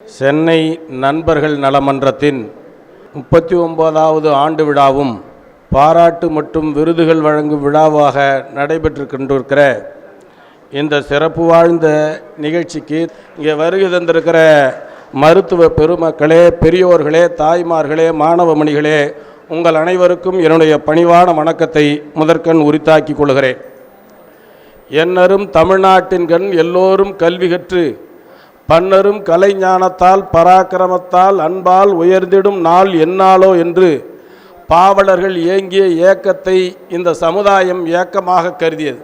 சென்னை நண்பர்கள் நலமன்றத்தின் முப்பத்தி ஒன்பதாவது ஆண்டு விழாவும் பாராட்டு மற்றும் விருதுகள் வழங்கும் விழாவாக நடைபெற்று கொண்டிருக்கிற இந்த சிறப்பு வாழ்ந்த நிகழ்ச்சிக்கு இங்கே வருகை தந்திருக்கிற மருத்துவ பெருமக்களே பெரியோர்களே தாய்மார்களே மாணவமணிகளே உங்கள் அனைவருக்கும் என்னுடைய பணிவான வணக்கத்தை முதற்கண் உரித்தாக்கிக் கொள்கிறேன். என்னரும் தமிழ்நாட்டின் கண் எல்லோரும் கல்வி கற்று பன்னரும் கலைஞானத்தால் பராக்கிரமத்தால் அன்பால் உயர்ந்திடும் நாள் என்னாலோ என்று பாவலர்கள் ஏங்கிய ஏக்கத்தை இந்த சமுதாயம் ஏக்கமாக கருதியது.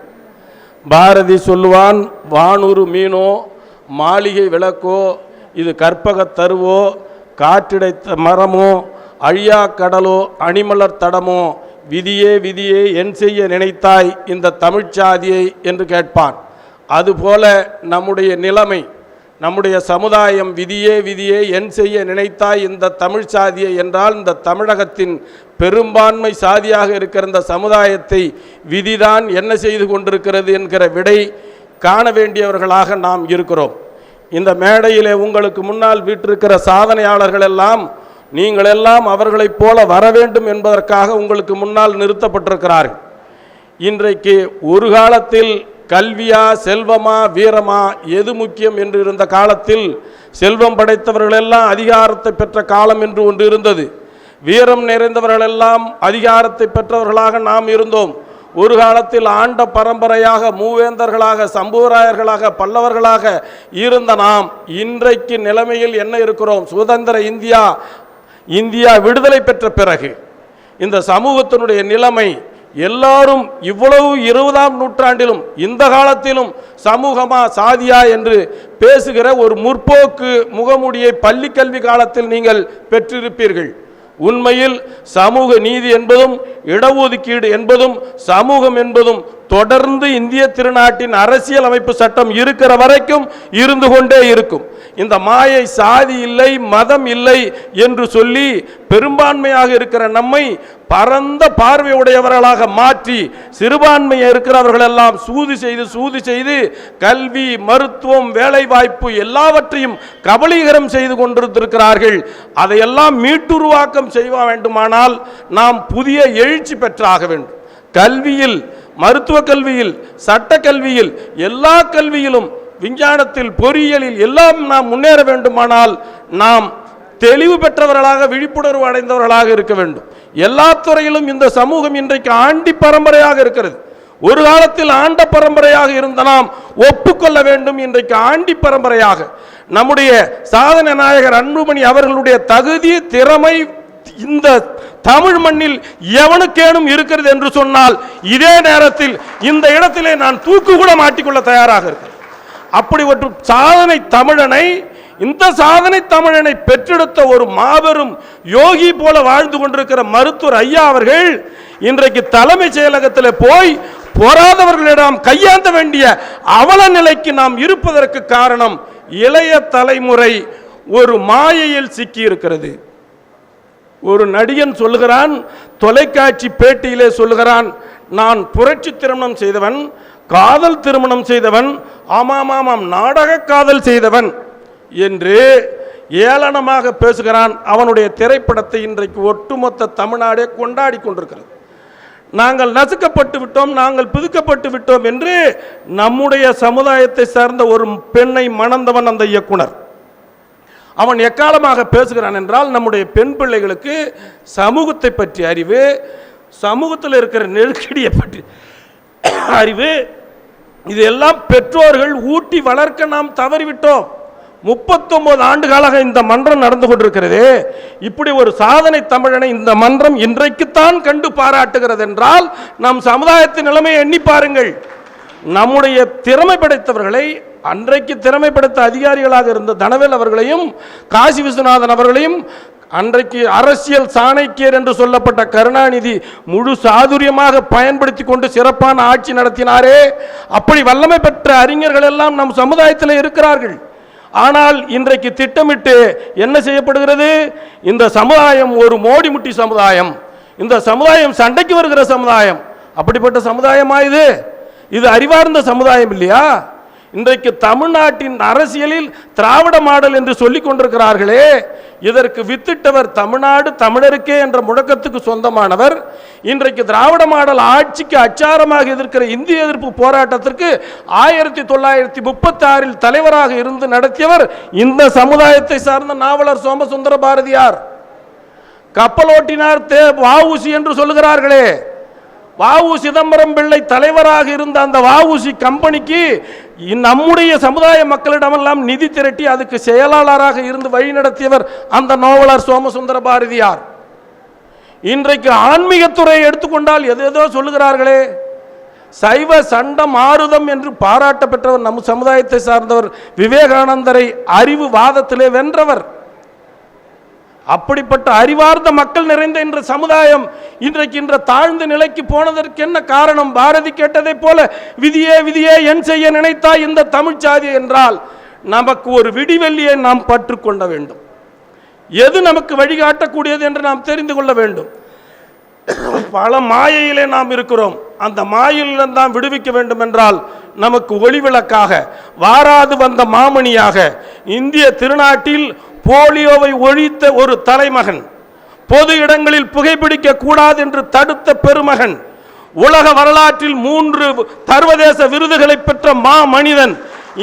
பாரதி சொல்லுவான் வானூறு மீனோ மாளிகை விளக்கோ இது கற்பகத் தருவோ காற்றிடைத்த மரமோ அழியா கடலோ அணிமலர் தடமோ விதியே விதியே என் செய்ய நினைத்தாய் இந்த தமிழ்ச்சாதியை என்று கேட்பான். அதுபோல நம்முடைய நிலைமை நம்முடைய சமுதாயம் விதியே விதியே என் செய்ய நினைத்தாய் இந்த தமிழ் சாதியை என்றால் இந்த தமிழகத்தின் பெரும்பான்மை சாதியாக இருக்கிற இந்த சமுதாயத்தை விதிதான் என்ன செய்து கொண்டிருக்கிறது என்கிற விடை காண வேண்டியவர்களாக நாம் இருக்கிறோம். இந்த மேடையிலே உங்களுக்கு முன்னால் வீட்டிருக்கிற சாதனையாளர்கள் எல்லாம் நீங்கள் எல்லாம் அவர்களைப் போல வர வேண்டும் என்பதற்காக உங்களுக்கு முன்னால் நிறுத்தப்பட்டிருக்கிறார்கள். இன்றைக்கு ஒரு காலத்தில் கல்வியா செல்வமா வீரமா எது முக்கியம் என்று இருந்த காலத்தில் செல்வம் படைத்தவர்களெல்லாம் அதிகாரத்தை பெற்ற காலம் என்று ஒன்று இருந்தது. வீரம் நிறைந்தவர்களெல்லாம் அதிகாரத்தை பெற்றவர்களாக நாம் இருந்தோம். ஒரு காலத்தில் ஆண்ட பரம்பரையாக மூவேந்தர்களாக சம்பூராயர்களாக பல்லவர்களாக இருந்த நாம் இன்றைக்கு நிலைமையில் என்ன இருக்கிறோம்? சுதந்திர இந்தியா இந்தியா விடுதலை பெற்ற பிறகு. இந்த சமூகத்தினுடைய நிலைமை எல்லாரும் இவ்வளவு இருபதாம் நூற்றாண்டிலும் இந்த காலத்திலும் சமூகமா சாதியா என்று பேசுகிற ஒரு முற்போக்கு முகமுடியை பள்ளி கல்வி காலத்தில் நீங்கள் பெற்றிருப்பீர்கள். உண்மையில் சமூக நீதி என்பதும் இடஒதுக்கீடு என்பதும் சமூகம் என்பதும் தொடர்ந்து இந்திய திருநாட்டின் அரசியல் அமைப்பு சட்டம் இருக்கிற வரைக்கும் இருந்து கொண்டே இருக்கும். இந்த மாயை சாதி இல்லை மதம் இல்லை என்று சொல்லி பெரும்பான்மையாக இருக்கிற நம்மை பரந்த பார்வையுடையவர்களாக மாற்றி சிறுபான்மையை இருக்கிறவர்கள் எல்லாம் சூது செய்து சூது செய்து கல்வி மருத்துவம் வேலைவாய்ப்பு எல்லாவற்றையும் கபலீகரம் செய்து கொண்டிருந்திருக்கிறார்கள். அதையெல்லாம் மீட்டுருவாக்கம் செய்ய வேண்டுமானால் நாம் புதிய எழுச்சி பெற்றாக வேண்டும். கல்வியில் மருத்துவ கல்வியில் சட்ட கல்வியில் எல்லா கல்வியிலும் விஞ்ஞானத்தில் பொறியியலில் எல்லாம் நாம் முன்னேற வேண்டுமானால் நாம் தெளிவு பெற்றவர்களாக விழிப்புணர்வு அடைந்தவர்களாக இருக்க வேண்டும். எல்லா துறையிலும் இந்த சமூகம் இன்றைக்கு ஆண்டி பரம்பரையாக இருக்கிறது. ஒரு காலத்தில் ஆண்ட பரம்பரையாக இருந்த நாம் ஒப்புக்கொள்ள வேண்டும் இன்றைக்கு ஆண்டி பரம்பரையாக. நம்முடைய சாதனை நாயகர் அன்புமணி அவர்களுடைய தகுதி திறமை இந்த தமிழ் மண்ணில் எவனுக்கேனும் இருக்கிறது என்று சொன்னால் இதே நேரத்தில் இந்த இடத்திலே நான் தூக்கு கூட மாட்டிக்கொள்ள தயாராக இருக்கிறேன். அப்படி ஒரு சாதனை தமிழனை இந்த சாதனை தமிழனை பெற்றெடுத்த ஒரு மாபெரும் யோகி போல வாழ்ந்து கொண்டிருக்கிற மருத்துவர் ஐயா அவர்கள் இன்றைக்கு தலைமைச் செயலகத்தில் போய் பொறாதவர்களிடம் கையாந்த வேண்டிய அவல நிலைக்கு நாம் இருப்பதற்கு காரணம் இளைய தலைமுறை ஒரு மாயையில் சிக்கி இருக்கிறது ஒரு நடிகன் சொல்லுகிறான் தொலைக்காட்சி பேட்டியிலே சொல்லுகிறான் நான் புரட்சி திருமணம் செய்தவன் காதல் திருமணம் செய்தவன் ஆமாம் ஆமாம் நாடக காதல் செய்தவன் என்று ஏளனமாக பேசுகிறான். அவனுடைய திரைப்படத்தை இன்றைக்கு ஒட்டுமொத்த தமிழ்நாடே கொண்டாடி கொண்டிருக்கிறது. நாங்கள் நசுக்கப்பட்டு விட்டோம் நாங்கள் பிதுக்கப்பட்டு விட்டோம் என்று நம்முடைய சமுதாயத்தை சார்ந்த ஒரு பெண்ணை மணந்தவன் அந்த இயக்குனர். அவன் எக்காலமாக பேசுகிறான் என்றால் நம்முடைய பெண் பிள்ளைகளுக்கு சமூகத்தை பற்றி அறிவு சமூகத்தில் இருக்கிற நெருக்கடியை பற்றி அறிவு. இதெல்லாம் பெற்றோர்கள் ஊட்டி வளர்க்க நாம் தவறிவிட்டோம். முப்பத்தொன்பது ஆண்டு காலாக இந்த மன்றம் நடந்து கொண்டிருக்கிறது. இப்படி ஒரு சாதனை தமிழனை இந்த மன்றம் இன்றைக்குத்தான் கண்டு பாராட்டுகிறது என்றால் நம் சமுதாயத்தின் நிலைமையை எண்ணி பாருங்கள். நம்முடைய திறமை படைத்தவர்களை அன்றைக்கு திறமைப்படுத்த அதிகாரிகளாக இருந்த தனவேல் அவர்களையும் காசி விஸ்வநாதன் அவர்களையும் அன்றைக்கு அரசியல் சாணக்கியர் என்று சொல்லப்பட்ட கருணாநிதி முழு சாதுரியமாக பயன்படுத்தி கொண்டு சிறப்பான ஆட்சி நடத்தினாரே. அப்படி வல்லமை பெற்ற அறிஞர்கள் எல்லாம் நம் சமுதாயத்தில் இருக்கிறார்கள். ஆனால் இன்றைக்கு திட்டமிட்டு என்ன செய்யப்படுகிறது? இந்த சமுதாயம் ஒரு மோடி முட்டி சமுதாயம். இந்த சமுதாயம் சண்டைக்கு வருகிற சமுதாயம். அப்படிப்பட்ட சமுதாயமா இது? இது அறிவார்ந்த சமுதாயம் இல்லையா? இன்றைக்கு தமிழ்நாட்டின் அரசியலில் திராவிட மாடல் என்று சொல்லிக் கொண்டிருக்கிறார்களே இதற்கு வித்திட்டவர் தமிழ்நாடு தமிழருக்கே என்ற முழக்கத்துக்கு சொந்தமானவர். இன்றைக்கு திராவிட மாடல் ஆட்சிக்கு அச்சாரமாக எதிர்க்கிற இந்திய எதிர்ப்பு போராட்டத்திற்கு ஆயிரத்தி தொள்ளாயிரத்தி முப்பத்தி ஆறில் தலைவராக இருந்து நடத்தியவர் இந்த சமுதாயத்தை சார்ந்த நாவலர் சோமசுந்தர பாரதியார். கப்பலோட்டினார் தே வாவுசி என்று சொல்லுகிறார்களே வாவு சிதம்பரம் பிள்ளை தலைவராக இருந்த அந்த வாவுசி கம்பெனிக்கு நம்முடைய சமுதாய மக்களிடமெல்லாம் நிதி திரட்டி அதுக்கு செயலாளராக இருந்து வழிநடத்தியவர் அந்த நோவலர் சோமசுந்தர பாரதியார். இன்றைக்கு ஆன்மீகத்துறையை எடுத்துக்கொண்டால் எது சொல்லுகிறார்களே சைவ சண்டம் ஆறுதம் என்று பாராட்ட பெற்றவர் நம் சமுதாயத்தை சார்ந்தவர் விவேகானந்தரை அறிவு வாதத்திலே வென்றவர். அப்படிப்பட்ட அறிவார்ந்த மக்கள் நிறைந்த இன்ற சமுதாயம் இன்றைக்கு இன்ற தாழ்ந்த நிலைக்கு போனதற்கு என்ன காரணம்? பாரதி கேட்டதைப் போல விதியே விதியே என் செய்ய நினைத்தாய் இந்த தமிழ் சாதி என்றால் நமக்கு ஒரு விடிவெள்ளியை நாம் பற்றுக்கொள்ள வேண்டும். எது நமக்கு வழிகாட்டக்கூடியது என்று நாம் தெரிந்து கொள்ள வேண்டும். பல மாயையிலே நாம் இருக்கிறோம். அந்த மாயிலிருந்து தான் விடுவிக்க வேண்டும் என்றால் நமக்கு ஒளிவிளக்காக வாராது வந்த மாமணியாக இந்திய திருநாட்டில் போலியோவை ஒழித்த ஒரு தலைமகன் பொது இடங்களில் புகைப்பிடிக்க கூடாது என்று தடுத்த பெருமகன் உலக வரலாற்றில் மூன்று சர்வதேச விருதுகளை பெற்ற மா மனிதன்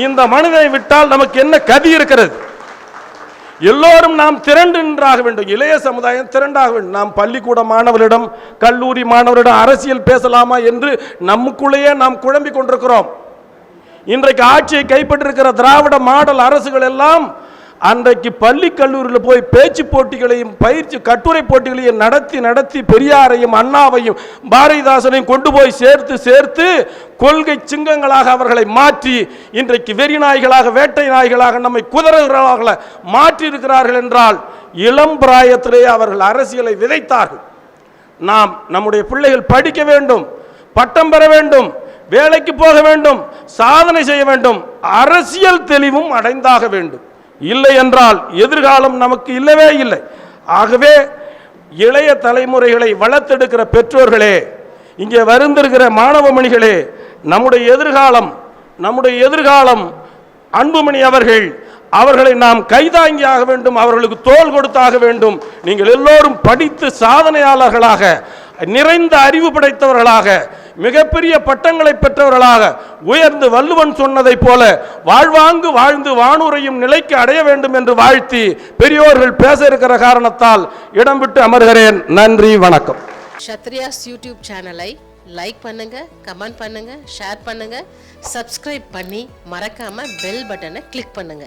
இந்த மனிதனை விட்டால் நமக்கு என்ன கதி இருக்கிறது? எல்லோரும் நாம் திரண்டு நின்றாக வேண்டும். இளைய சமுதாயம் திரண்டாக வேண்டும். நாம் பள்ளிக்கூட மாணவரிடம் கல்லூரி மாணவரிடம் அரசியல் பேசலாமா என்று நமக்குள்ளேயே நாம் குழம்பிக் கொண்டிருக்கிறோம். இன்றைக்கு ஆட்சியை கைப்பற்றிருக்கிற திராவிட மாடல் அரசுகள் எல்லாம் அன்றைக்கு பள்ளி கல்லூரியில் போய் பேச்சு போட்டிகளையும் பயிற்சி கட்டுரை போட்டிகளையும் நடத்தி நடத்தி பெரியாரையும் அண்ணாவையும் பாரதிதாசனையும் கொண்டு போய் சேர்த்து சேர்த்து கொள்கை சிங்கங்களாக அவர்களை மாற்றி இன்றைக்கு வெறி நாய்களாக வேட்டை நாய்களாக நம்மை குதிரைகளாக மாற்றி இருக்கிறார்கள் என்றால் இளம் பிராயத்திலே அவர்கள் அரசியலை விதைத்தார்கள். நாம் நம்முடைய பிள்ளைகள் படிக்க வேண்டும் பட்டம் பெற வேண்டும் வேலைக்கு போக வேண்டும் சாதனை செய்ய வேண்டும் அரசியல் தெளிவும் அடைந்தாக வேண்டும். இல்லை என்றால் எதிர்காலம் நமக்கு இல்லவே இல்லை. ஆகவே இளைய தலைமுறைகளை வளர்த்தெடுக்கிற பெற்றோர்களே இங்கே வருந்திருக்கிற மாணவமணிகளே நம்முடைய எதிர்காலம் நம்முடைய எதிர்காலம் அன்புமணி அவர்கள் அவர்களை நாம் கைதாங்கியாக வேண்டும் அவர்களுக்கு தோள் கொடுத்தாக வேண்டும். நீங்கள் எல்லோரும் படித்து சாதனையாளர்களாக நிறைந்த அறிவு படைத்தவர்களாக மிகப்பெரிய பட்டங்களை பெற்றவர்களாக உயர்ந்து வள்ளுவன் சொன்னதைப் போல வாழ்வாங்கு வாழ்ந்து வானுரையும் நிலைக்கு அடைய வேண்டும் என்று வாழ்த்தி பெரியோர்கள் பேச இருக்கிற காரணத்தால் இடம் விட்டு அமர்கிறேன். நன்றி வணக்கம். சத்ரியாஸ் யூடியூப் சேனலை லைக் பண்ணுங்க கமெண்ட் பண்ணுங்க ஷேர் பண்ணுங்க சப்ஸ்கிரைப் பண்ணி மறக்காம பெல் பட்டனை கிளிக் பண்ணுங்க.